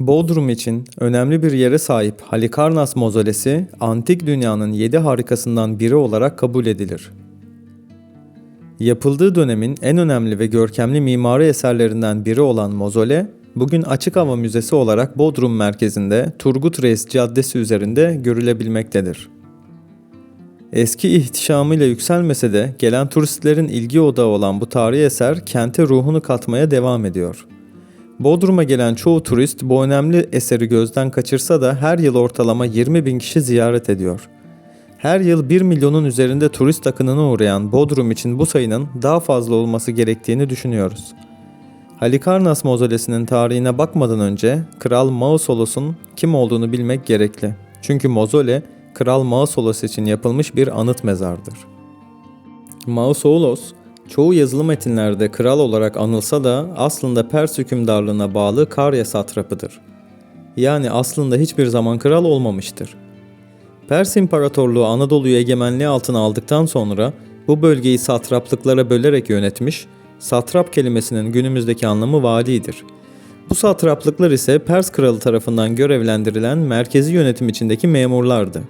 Bodrum için önemli bir yere sahip Halikarnas mozolesi, antik dünyanın yedi harikasından biri olarak kabul edilir. Yapıldığı dönemin en önemli ve görkemli mimari eserlerinden biri olan mozole, bugün açık hava müzesi olarak Bodrum merkezinde Turgut Reis Caddesi üzerinde görülebilmektedir. Eski ihtişamıyla yükselmese de gelen turistlerin ilgi odağı olan bu tarihi eser kente ruhunu katmaya devam ediyor. Bodrum'a gelen çoğu turist bu önemli eseri gözden kaçırsa da her yıl ortalama 20 bin kişi ziyaret ediyor. Her yıl 1 milyonun üzerinde turist akınına uğrayan Bodrum için bu sayının daha fazla olması gerektiğini düşünüyoruz. Halikarnas mozolesinin tarihine bakmadan önce Kral Mausolos'un kim olduğunu bilmek gerekli. Çünkü mozole Kral Mausolos için yapılmış bir anıt mezardır. Mausolos, çoğu yazılı metinlerde kral olarak anılsa da aslında Pers hükümdarlığına bağlı Karya satrapıdır. Yani aslında hiçbir zaman kral olmamıştır. Pers İmparatorluğu Anadolu'yu egemenliği altına aldıktan sonra bu bölgeyi satraplıklara bölerek yönetmiş, satrap kelimesinin günümüzdeki anlamı validir. Bu satraplıklar ise Pers kralı tarafından görevlendirilen merkezi yönetim içindeki memurlardı.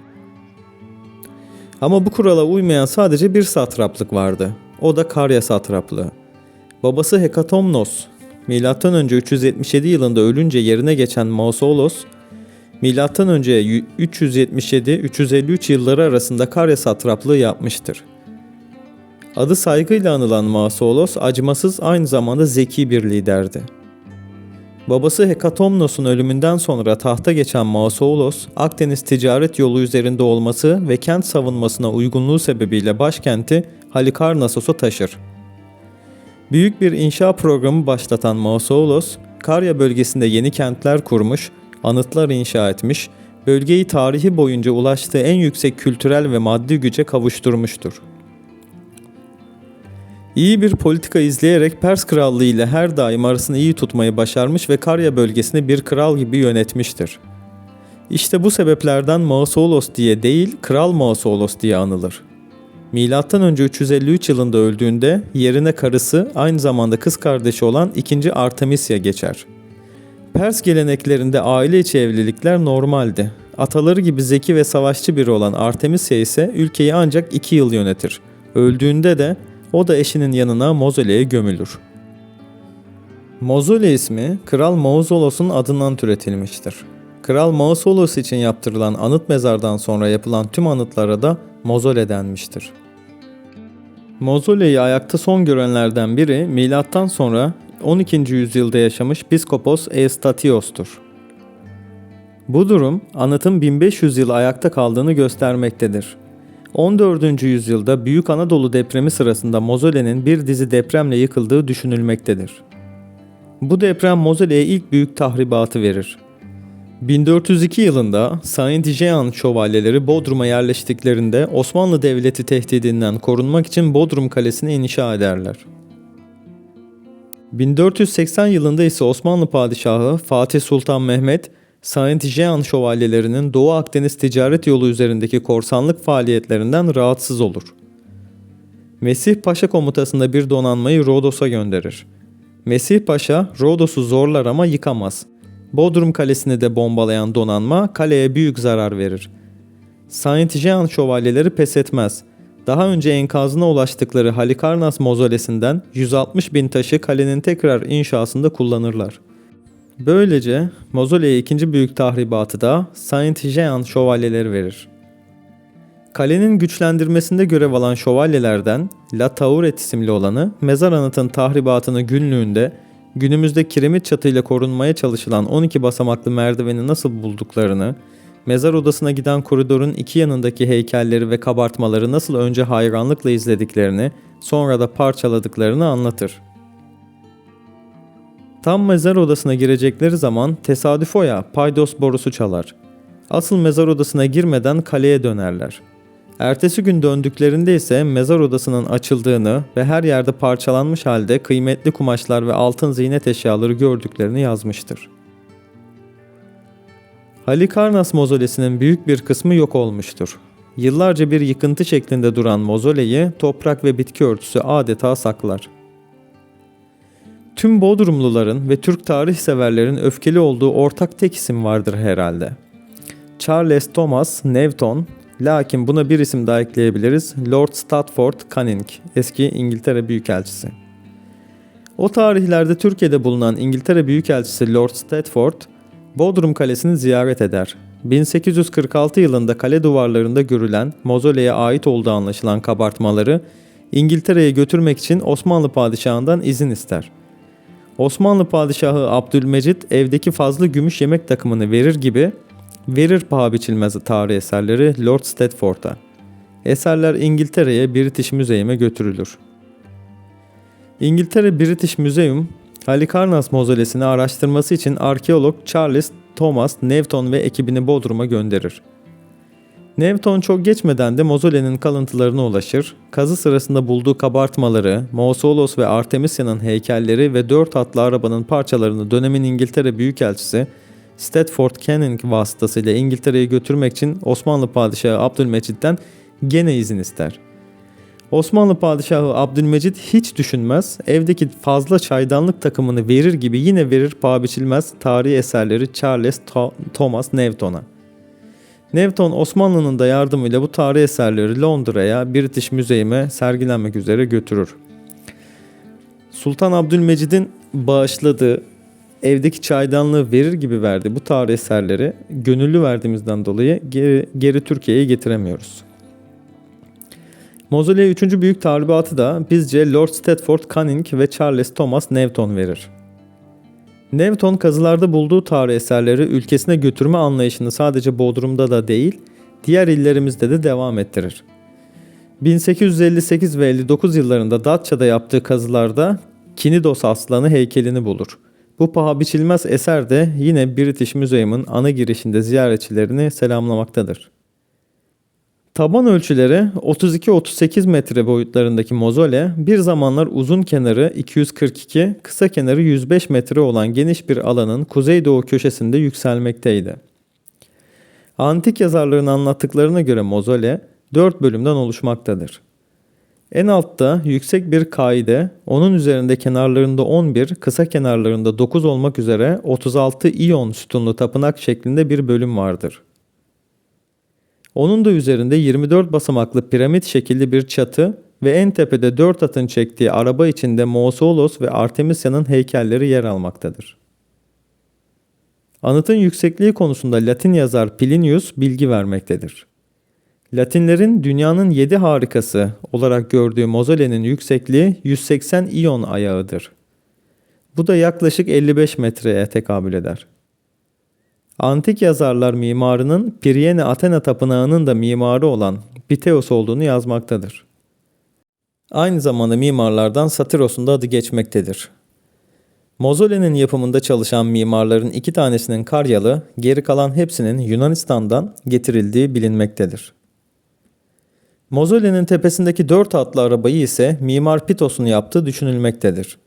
Ama bu kurala uymayan sadece bir satraplık vardı. O da Karya satraplığı. Babası Hekatomnos, M.Ö. 377 yılında ölünce yerine geçen Mausolos, M.Ö. 377-353 yılları arasında Karya satraplığı yapmıştır. Adı saygıyla anılan Mausolos acımasız aynı zamanda zeki bir liderdi. Babası Hekatomnos'un ölümünden sonra tahta geçen Mausolos, Akdeniz ticaret yolu üzerinde olması ve kent savunmasına uygunluğu sebebiyle başkenti Halikarnassos'a taşır. Büyük bir inşa programı başlatan Mausolos, Karya bölgesinde yeni kentler kurmuş, anıtlar inşa etmiş, bölgeyi tarihi boyunca ulaştığı en yüksek kültürel ve maddi güce kavuşturmuştur. İyi bir politika izleyerek Pers krallığı ile her daim arasını iyi tutmayı başarmış ve Karya bölgesini bir kral gibi yönetmiştir. İşte bu sebeplerden Mausolos diye değil, Kral Mausolos diye anılır. Önce 353 yılında öldüğünde yerine karısı aynı zamanda kız kardeşi olan 2. Artemisya geçer. Pers geleneklerinde aile içi evlilikler normaldi. Ataları gibi zeki ve savaşçı biri olan Artemisya ise ülkeyi ancak 2 yıl yönetir. Öldüğünde de o da eşinin yanına Mozole'ye gömülür. Mozole ismi Kral Mausolos'un adından türetilmiştir. Kral Mausolos için yaptırılan anıt mezardan sonra yapılan tüm anıtlara da Mozole denmiştir. Mozole'yi ayakta son görenlerden biri milattan sonra 12. yüzyılda yaşamış Piskopos Eustatios'tur. Bu durum anıtın 1500 yıl ayakta kaldığını göstermektedir. 14. yüzyılda Büyük Anadolu depremi sırasında Mozole'nin bir dizi depremle yıkıldığı düşünülmektedir. Bu deprem Mozole'ye ilk büyük tahribatı verir. 1402 yılında Saint Jean şövalyeleri Bodrum'a yerleştiklerinde Osmanlı Devleti tehdidinden korunmak için Bodrum Kalesi'ni inşa ederler. 1480 yılında ise Osmanlı Padişahı Fatih Sultan Mehmet, Saint Jean şövalyelerinin Doğu Akdeniz ticaret yolu üzerindeki korsanlık faaliyetlerinden rahatsız olur. Mesih Paşa komutasında bir donanmayı Rodos'a gönderir. Mesih Paşa Rodos'u zorlar ama yıkamaz. Bodrum Kalesi'ni de bombalayan donanma kaleye büyük zarar verir. Saint Jean şövalyeleri pes etmez. Daha önce enkazına ulaştıkları Halikarnas mozolesinden 160 bin taşı kalenin tekrar inşasında kullanırlar. Böylece Mozole'ye ikinci büyük tahribatı da Saint Jean şövalyeleri verir. Kalenin güçlendirmesinde görev alan şövalyelerden La Tauret isimli olanı mezar anıtın tahribatını günlüğünde günümüzde kiremit çatıyla korunmaya çalışılan 12 basamaklı merdiveni nasıl bulduklarını, mezar odasına giden koridorun iki yanındaki heykelleri ve kabartmaları nasıl önce hayranlıkla izlediklerini, sonra da parçaladıklarını anlatır. Tam mezar odasına girecekleri zaman tesadüf o ya paydos borusu çalar. Asıl mezar odasına girmeden kaleye dönerler. Ertesi gün döndüklerinde ise mezar odasının açıldığını ve her yerde parçalanmış halde kıymetli kumaşlar ve altın ziynet eşyaları gördüklerini yazmıştır. Halikarnas mozolesinin büyük bir kısmı yok olmuştur. Yıllarca bir yıkıntı şeklinde duran mozoleyi toprak ve bitki örtüsü adeta saklar. Tüm Bodrumluların ve Türk tarih severlerin öfkeli olduğu ortak tek isim vardır herhalde. Charles Thomas Newton, lakin buna bir isim daha ekleyebiliriz. Lord Stafford Canning, eski İngiltere Büyükelçisi. O tarihlerde Türkiye'de bulunan İngiltere Büyükelçisi Lord Stafford, Bodrum Kalesi'ni ziyaret eder. 1846 yılında kale duvarlarında görülen mozoleye ait olduğu anlaşılan kabartmaları İngiltere'ye götürmek için Osmanlı padişahından izin ister. Osmanlı padişahı Abdülmecit evdeki fazla gümüş yemek takımını verir gibi verir paha biçilmez tarih eserleri Lord Stafford'a. Eserler İngiltere'ye British Müzeyim'e götürülür. İngiltere British Museum, Halikarnas mozolesini araştırması için arkeolog Charles Thomas Newton ve ekibini Bodrum'a gönderir. Newton çok geçmeden de mozolenin kalıntılarına ulaşır, kazı sırasında bulduğu kabartmaları, Mausoleus ve Artemisia'nın heykelleri ve dört atlı arabanın parçalarını dönemin İngiltere Büyükelçisi Stedford Canning vasıtasıyla İngiltere'ye götürmek için Osmanlı Padişahı Abdülmecit'ten gene izin ister. Osmanlı Padişahı Abdülmecit hiç düşünmez, evdeki fazla çaydanlık takımını verir gibi yine verir paha biçilmez tarihi eserleri Charles Tho- Thomas Newton'a. Newton Osmanlı'nın da yardımıyla bu tarihi eserleri Londra'ya British Müzeyim'e sergilenmek üzere götürür. Sultan Abdülmecid'in bağışladığı evdeki çaydanlığı verir gibi verdi bu tarih eserleri gönüllü verdiğimizden dolayı geri, geri Türkiye'ye getiremiyoruz. Mausoleye 3. büyük tahribatı da bizce Lord Stafford Canning ve Charles Thomas Newton verir. Newton kazılarda bulduğu tarih eserleri ülkesine götürme anlayışını sadece Bodrum'da da değil, diğer illerimizde de devam ettirir. 1858 ve 59 yıllarında Datça'da yaptığı kazılarda Kinidos aslanı heykelini bulur. Bu paha biçilmez eser de yine British Museum'un ana girişinde ziyaretçilerini selamlamaktadır. Taban ölçüleri 32-38 metre boyutlarındaki mozole bir zamanlar uzun kenarı 242, kısa kenarı 105 metre olan geniş bir alanın kuzeydoğu köşesinde yükselmekteydi. Antik yazarların anlattıklarına göre mozole 4 bölümden oluşmaktadır. En altta yüksek bir kaide, onun üzerinde kenarlarında 11, kısa kenarlarında 9 olmak üzere 36 iyon sütunlu tapınak şeklinde bir bölüm vardır. Onun da üzerinde 24 basamaklı piramit şekilli bir çatı ve en tepede 4 atın çektiği araba içinde Mausoleus ve Artemisia'nın heykelleri yer almaktadır. Anıtın yüksekliği konusunda Latin yazar Plinius bilgi vermektedir. Latinlerin dünyanın 7 harikası olarak gördüğü mozolenin yüksekliği 180 iyon ayağıdır. Bu da yaklaşık 55 metreye tekabül eder. Antik yazarlar mimarının Priene Athena tapınağının da mimarı olan Piteos olduğunu yazmaktadır. Aynı zamanda mimarlardan Satiros'un da adı geçmektedir. Mozole'nin yapımında çalışan mimarların iki tanesinin Karyalı, geri kalan hepsinin Yunanistan'dan getirildiği bilinmektedir. Mozole'nin tepesindeki dört atlı arabayı ise Mimar Pitos'un yaptığı düşünülmektedir.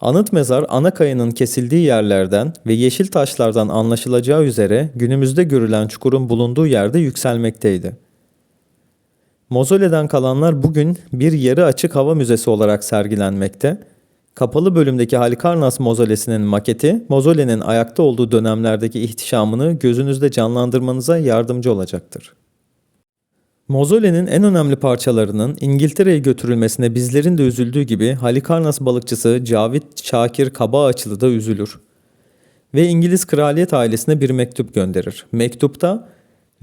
Anıt mezar ana kayanın kesildiği yerlerden ve yeşil taşlardan anlaşılacağı üzere günümüzde görülen çukurun bulunduğu yerde yükselmekteydi. Mozole'den kalanlar bugün bir yarı açık hava müzesi olarak sergilenmekte. Kapalı bölümdeki Halikarnas mozolesinin maketi, mozolenin ayakta olduğu dönemlerdeki ihtişamını gözünüzde canlandırmanıza yardımcı olacaktır. Mozole'nin en önemli parçalarının İngiltere'ye götürülmesine bizlerin de üzüldüğü gibi Halikarnas balıkçısı Cavit Şakir Kabaağaçlı da üzülür. Ve İngiliz kraliyet ailesine bir mektup gönderir. Mektupta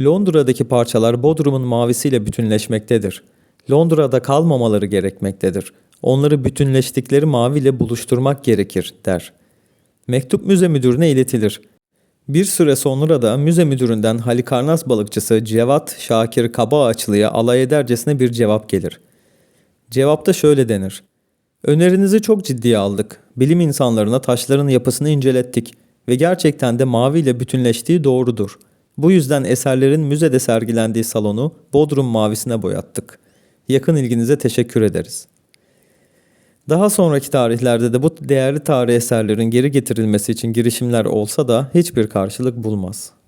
Londra'daki parçalar Bodrum'un mavisiyle bütünleşmektedir. Londra'da kalmamaları gerekmektedir. Onları bütünleştikleri maviyle buluşturmak gerekir der. Mektup müze müdürüne iletilir. Bir süre sonra da müze müdüründen Halikarnas balıkçısı Cevat Şakir Kabaağaçlı'ya alay edercesine bir cevap gelir. Cevapta şöyle denir. Önerinizi çok ciddiye aldık. Bilim insanlarına taşların yapısını incelettik ve gerçekten de maviyle bütünleştiği doğrudur. Bu yüzden eserlerin müzede sergilendiği salonu Bodrum mavisine boyattık. Yakın ilginize teşekkür ederiz. Daha sonraki tarihlerde de bu değerli tarih eserlerin geri getirilmesi için girişimler olsa da hiçbir karşılık bulmaz.